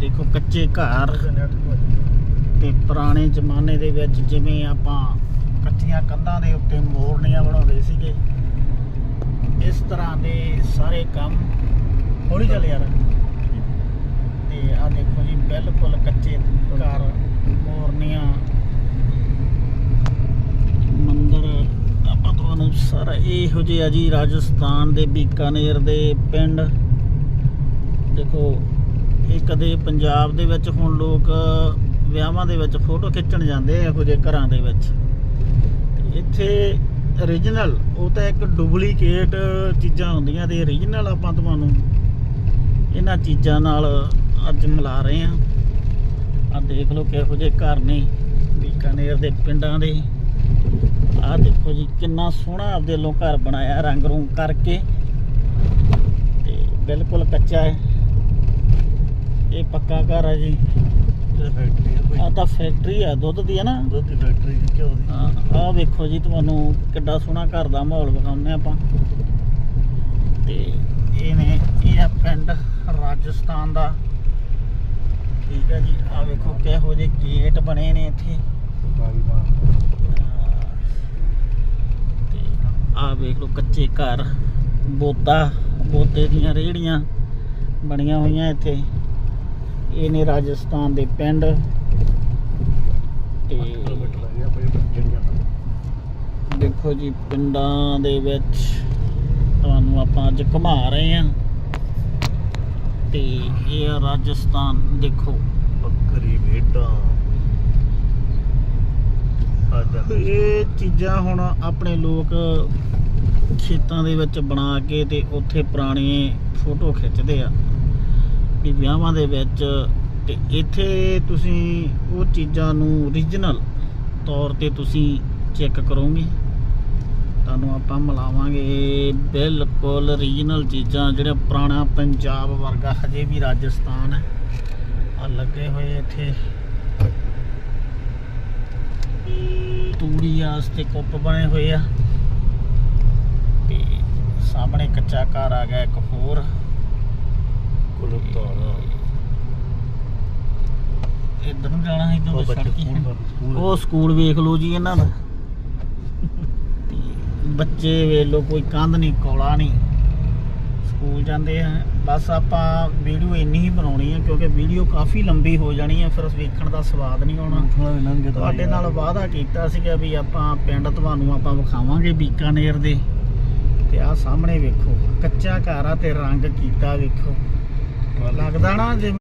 ਦੇਖੋ ਕੱਚੇ ਘਰ ਤੇ ਪੁਰਾਣੇ ਜ਼ਮਾਨੇ ਦੇ ਵਿੱਚ ਜਿਵੇਂ ਆਪਾਂ ਕੱਚੀਆਂ ਕੰਧਾਂ ਦੇ ਉੱਤੇ ਮੋਰਨੀਆਂ ਬਣਾਉਂਦੇ ਸੀਗੇ, ਇਸ ਤਰ੍ਹਾਂ ਦੇ ਸਾਰੇ ਕੰਮ ਹੌਲੀ ਚੱਲ ਯਾਰ। ਤੇ ਆ ਦੇਖੋ ਜੀ, ਬਿਲਕੁਲ ਕੱਚੇ ਘਰ, ਮੋਰਨੀਆਂ, ਮੰਦਰ, ਆਪਾਂ ਤੁਹਾਨੂੰ ਸਾਰਾ ਇਹੋ ਜਿਹਾ ਜੀ, ਰਾਜਸਥਾਨ ਦੇ ਬੀਕਾਨੇਰ ਦੇ ਪਿੰਡ। ਦੇਖੋ ਕਦੇ ਪੰਜਾਬ ਦੇ ਵਿੱਚ ਹੁਣ ਲੋਕ ਵਿਆਹਾਂ ਦੇ ਵਿੱਚ ਫੋਟੋ ਖਿੱਚਣ ਜਾਂਦੇ ਆ ਇਹੋ ਜਿਹੇ ਘਰਾਂ ਦੇ ਵਿੱਚ। ਇੱਥੇ origignal ਉਹ ਤਾਂ ਇੱਕ ਡੁਪਲੀਕੇਟ ਚੀਜ਼ਾਂ ਹੁੰਦੀਆਂ ਤੇ origignal ਆਪਾਂ ਤੁਹਾਨੂੰ ਇਹਨਾਂ ਚੀਜ਼ਾਂ ਨਾਲ ਅੱਜ ਮਿਲਾ ਰਹੇ ਆ ਆ ਦੇਖ ਲਓ ਕਿਹੋ ਜਿਹੇ ਘਰ ਨੇ, ਬੀਕਾਨੇਰ ਦੇ ਪਿੰਡਾਂ ਦੇ। ਆ ਦੇਖੋ ਜੀ, ਕਿੰਨਾ ਸੋਹਣਾ ਆਪਦੇ ਵੱਲੋਂ ਘਰ ਬਣਾਇਆ ਰੰਗ ਰੂੰਗ ਕਰਕੇ। ਤੇ ਬਿਲਕੁਲ ਕੱਚਾ ਹੈ। ਇਹ ਪੱਕਾ ਘਰ ਹੈ ਜੀ। ਆ ਤਾਂ ਫੈਕਟਰੀ ਆ ਦੁੱਧ ਦੀ ਹੈ ਨਾ। ਹਾਂ ਆਹ ਵੇਖੋ ਜੀ ਤੁਹਾਨੂੰ ਕਿੱਡਾ ਸੋਹਣਾ ਘਰ ਦਾ ਮਾਹੌਲ ਵਿਖਾਉਂਦੇ ਆਪਾਂ। ਤੇ ਇਹ ਨੇ ਇਹ ਆ ਪਿੰਡ ਰਾਜਸਥਾਨ ਦਾ। ਠੀਕ ਹੈ ਜੀ ਆ ਵੇਖੋ ਕਿਹੋ ਜਿਹੇ ਗੇਟ ਬਣੇ ਨੇ ਇੱਥੇ। ਤੇ ਆ ਵੇਖ ਲਓ ਕੱਚੇ ਘਰ ਬੋਤਾ ਬੋਤੇ ਦੀਆਂ ਰੇੜੀਆਂ ਬਣੀਆਂ ਹੋਈਆਂ ਇੱਥੇ। ਇਹ ਨੇ ਰਾਜਸਥਾਨ ਦੇ ਪਿੰਡ ਤੇ ਦੇਖੋ ਜੀ, ਪਿੰਡਾਂ ਦੇ ਵਿੱਚ ਤੁਹਾਨੂੰ ਆਪਾਂ ਅੱਜ ਘੁਮਾ ਰਹੇ ਹਾਂ। ਤੇ ਇਹ ਆ ਰਾਜਸਥਾਨ, ਦੇਖੋ। ਬੱਕਰੀ ਇਹ ਚੀਜ਼ਾਂ ਹੁਣ ਆਪਣੇ ਲੋਕ ਖੇਤਾਂ ਦੇ ਵਿੱਚ ਬਣਾ ਕੇ ਤੇ ਉੱਥੇ ਪੁਰਾਣੇ ਫੋਟੋ ਖਿੱਚਦੇ ਆ। ਵੀ ਵਿਆਹਾਂ ਦੇ ਵਿੱਚ ਤੇ ਇੱਥੇ ਤੁਸੀਂ ਉਹ ਚੀਜ਼ਾਂ ਨੂੰ origignal ਤੌਰ ਤੇ ਤੁਸੀਂ ਚੈੱਕ ਕਰੋਗੇ। ਤੁਹਾਨੂੰ ਆਪਾਂ ਮਿਲਾਵਾਂਗੇ ਬਿਲਕੁਲ origignal ਚੀਜ਼ਾਂ ਜਿਹੜਾ ਪੁਰਾਣਾ ਪੰਜਾਬ ਵਰਗਾ ਹਜੇ ਵੀ ਰਾਜਸਥਾਨ ਹੈ। ਆ ਲੱਗੇ ਹੋਏ ਇੱਥੇ। ਤੂੜੀ ਵਾਸਤੇ ਕੁੱਪ ਬਣੇ ਹੋਏ ਆ। ਤੇ ਸਾਹਮਣੇ ਕੱਚਾ ਘਰ ਆ ਗਿਆ ਇੱਕ ਹੋਰ। ਇੱਧਰ ਨੂੰ ਜਾਣਾ ਹੈ ਹੀ ਹੈ। ਉਹ ਸਕੂਲ ਵੇਖ ਲਓ ਜੀ ਇਹਨਾਂ ਦਾ। ਤੇ ਬੱਚੇ ਵੇਖ ਲਓ ਕੋਈ ਕੰਧ ਨਹੀਂ ਕੋਲਾ ਨਹੀਂ। ਸਕੂਲ ਜਾਂਦੇ ਆ। ਬਸ ਆਪਾਂ ਵੀਡੀਓ ਇੰਨੀ ਹੀ ਬਣਾਉਣੀ ਆ ਕਿਉਂਕਿ ਵੀਡੀਓ ਕਾਫੀ ਲੰਬੀ ਹੋ ਜਾਣੀ ਆ ਫਿਰ ਵੇਖਣ ਦਾ ਸਵਾਦ ਨਹੀਂ ਆਉਣਾ। ਤੁਹਾਡੇ ਨਾਲ ਵਾਅਦਾ ਕੀਤਾ ਸੀਗਾ ਵੀ ਆਪਾਂ ਪਿੰਡ ਤੁਹਾਨੂੰ ਆਪਾਂ ਵਿਖਾਵਾਂਗੇ ਬੀਕਾਨੇਰ ਦੇ। ਤੇ ਆਹ ਸਾਹਮਣੇ ਵੇਖੋ ਕੱਚਾ ਘਰ ਆ ਤੇ ਰੰਗ ਕੀਤਾ ਵੇਖੋ। ਲੱਗਦਾ ਨਾ ਜੇ